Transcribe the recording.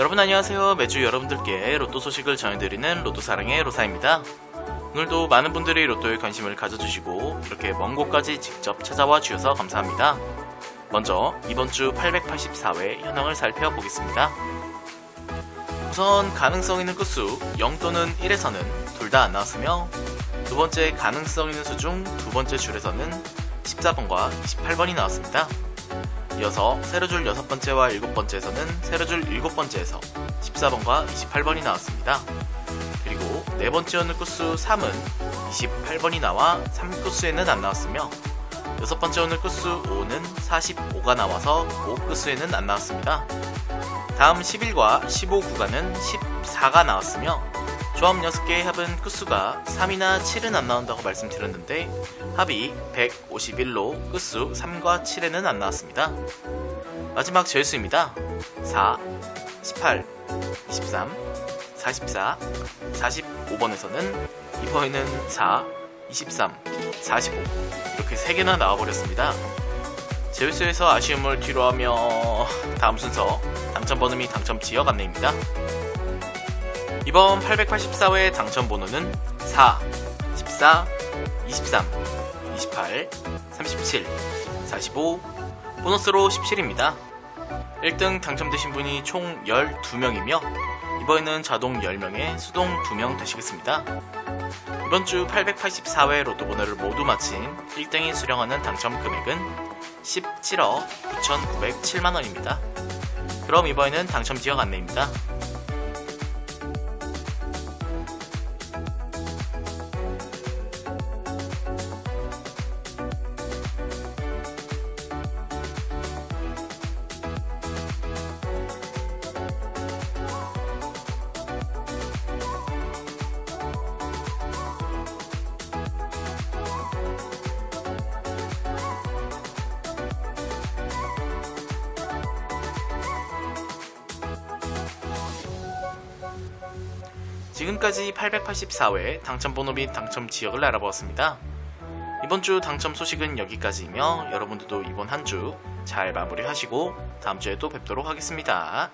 여러분 안녕하세요. 매주 여러분들께 로또 소식을 전해드리는 로또사랑의 로사입니다. 오늘도 많은 분들이 로또에 관심을 가져주시고 이렇게 먼 곳까지 직접 찾아와 주셔서 감사합니다. 먼저 이번 주 884회 현황을 살펴보겠습니다. 우선 가능성 있는 끝수 0 또는 1에서는 둘 다 안 나왔으며 두 번째 가능성 있는 수 중 두 번째 줄에서는 14번과 28번이 나왔습니다. 이어서 세로줄 여섯 번째와 일곱 번째에서는 세로줄 일곱 번째에서 14번과 28번이 나왔습니다. 그리고 네 번째 오늘 끝수 3은 28번이 나와 3끝수에는 안 나왔으며 여섯 번째 오늘 끝수 5는 45가 나와서 5끝수에는 안 나왔습니다. 다음 11과 15 구간은 14가 나왔으며 조합 6개의 합은 끝수가 3이나 7은 안 나온다고 말씀드렸는데 합이 151로 끝수 3과 7에는 안 나왔습니다. 마지막 제수입니다. 4, 18, 23, 44, 45번에서는 이번에는 4, 23, 45 이렇게 3개나 나와버렸습니다. 제수에서 아쉬움을 뒤로하며 다음 순서 당첨 번호 및 당첨 지역 안내입니다. 이번 884회 당첨 번호는 4, 14, 23, 28, 37, 45, 보너스로 17입니다. 1등 당첨되신 분이 총 12명이며 이번에는 자동 10명에 수동 2명 되시겠습니다. 이번 주 884회 로또 번호를 모두 마친 1등이 수령하는 당첨 금액은 17억 9,907만원입니다. 그럼 이번에는 당첨 지역 안내입니다. 지금까지 884회 당첨번호 및 당첨 지역을 알아보았습니다. 이번 주 당첨 소식은 여기까지이며 여러분들도 이번 한 주 잘 마무리하시고 다음 주에 또 뵙도록 하겠습니다.